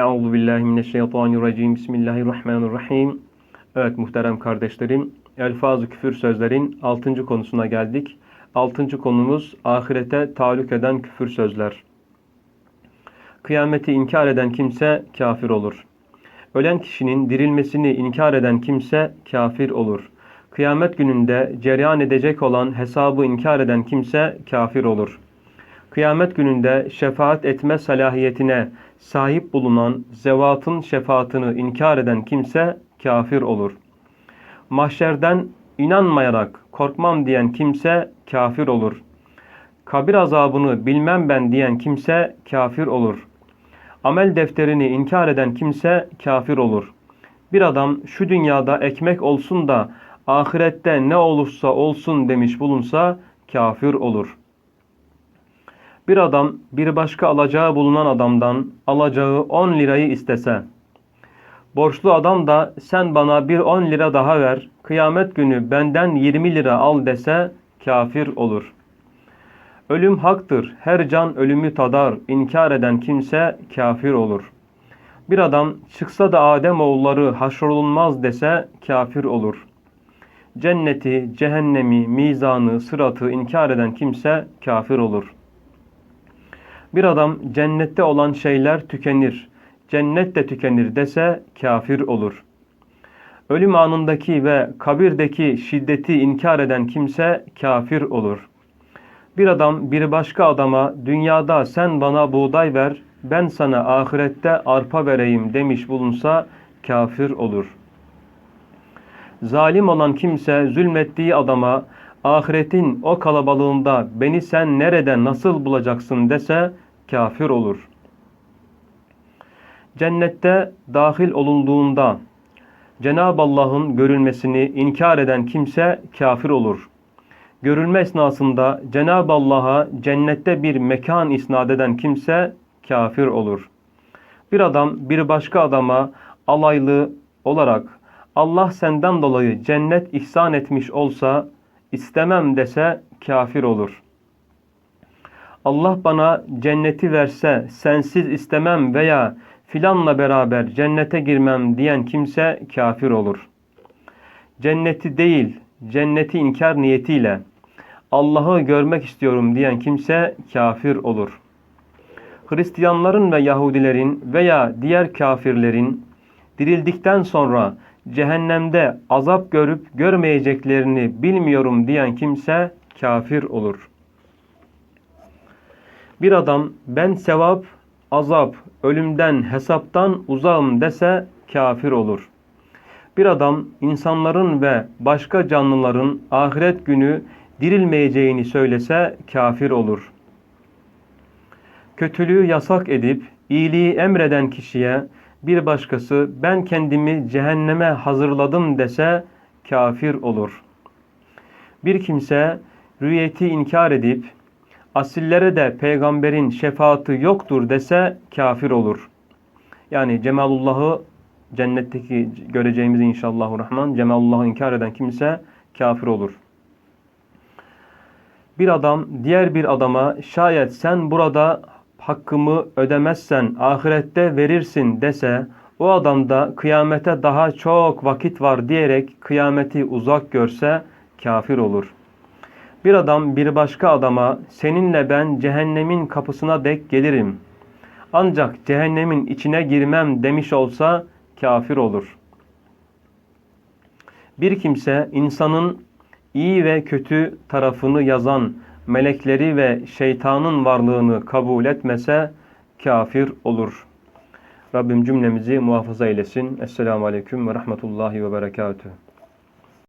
Euzu billahi mineşşeytanirracim. Bismillahirrahmanirrahim. Evet muhterem kardeşlerim, elfaz-ı küfür sözlerin 6. konusuna geldik. 6. konumuz ahirete taluk eden küfür sözler. Kıyameti inkar eden kimse kafir olur. Ölen kişinin dirilmesini inkar eden kimse kafir olur. Kıyamet gününde cereyan edecek olan hesabı inkar eden kimse kafir olur. Kıyamet gününde şefaat etme salahiyetine sahip bulunan zevatın şefaatini inkar eden kimse kafir olur. Mahşerden inanmayarak korkmam diyen kimse kafir olur. Kabir azabını bilmem ben diyen kimse kafir olur. Amel defterini inkar eden kimse kafir olur. Bir adam şu dünyada ekmek olsun da ahirette ne olursa olsun demiş bulunsa kafir olur. Bir adam bir başka alacağı bulunan adamdan alacağı 10 lirayı istese, borçlu adam da sen bana bir 10 lira daha ver, kıyamet günü benden 20 lira al dese kafir olur. Ölüm haktır, her can ölümü tadar, inkar eden kimse kafir olur. Bir adam çıksa da Adem oğulları haşrolunmaz dese kafir olur. Cenneti, cehennemi, mizanı, sıratı inkar eden kimse kafir olur.'' Bir adam cennette olan şeyler tükenir, cennet de tükenir dese kafir olur. Ölüm anındaki ve kabirdeki şiddeti inkar eden kimse kafir olur. Bir adam bir başka adama dünyada sen bana buğday ver, ben sana ahirette arpa vereyim demiş bulunsa kafir olur. Zalim olan kimse zulmettiği adama ahiretin o kalabalığında beni sen nerede nasıl bulacaksın dese kafir olur. Cennette dahil olunduğunda Cenab-ı Allah'ın görülmesini inkar eden kimse kafir olur. Görülme esnasında Cenab-ı Allah'a cennette bir mekan isnat eden kimse kafir olur. Bir adam bir başka adama alaylı olarak Allah senden dolayı cennet ihsan etmiş olsa istemem dese kafir olur. Allah bana cenneti verse sensiz istemem veya filanla beraber cennete girmem diyen kimse kafir olur. Cenneti değil, cenneti inkar niyetiyle Allah'ı görmek istiyorum diyen kimse kafir olur. Hristiyanların ve Yahudilerin veya diğer kafirlerin dirildikten sonra cehennemde azap görüp görmeyeceklerini bilmiyorum diyen kimse kafir olur. Bir adam ben sevap, azap, ölümden, hesaptan uzağım dese kafir olur. Bir adam insanların ve başka canlıların ahiret günü dirilmeyeceğini söylese kafir olur. Kötülüğü yasak edip iyiliği emreden kişiye bir başkası ben kendimi cehenneme hazırladım dese kafir olur. Bir kimse rüyeti inkar edip asillere de peygamberin şefaati yoktur dese kafir olur. Yani Cemalullah'ı cennetteki göreceğimiz inşallahü rahman Cemalullah'ı inkar eden kimse kafir olur. Bir adam diğer bir adama şayet sen burada hakkımı ödemezsen ahirette verirsin dese o adam da kıyamete daha çok vakit var diyerek kıyameti uzak görse kafir olur.'' Bir adam bir başka adama seninle ben cehennemin kapısına dek gelirim. Ancak cehennemin içine girmem demiş olsa kafir olur. Bir kimse insanın iyi ve kötü tarafını yazan melekleri ve şeytanın varlığını kabul etmese kafir olur. Rabbim cümlemizi muhafaza eylesin. Esselamu Aleyküm ve Rahmetullahi ve Berekatuhu.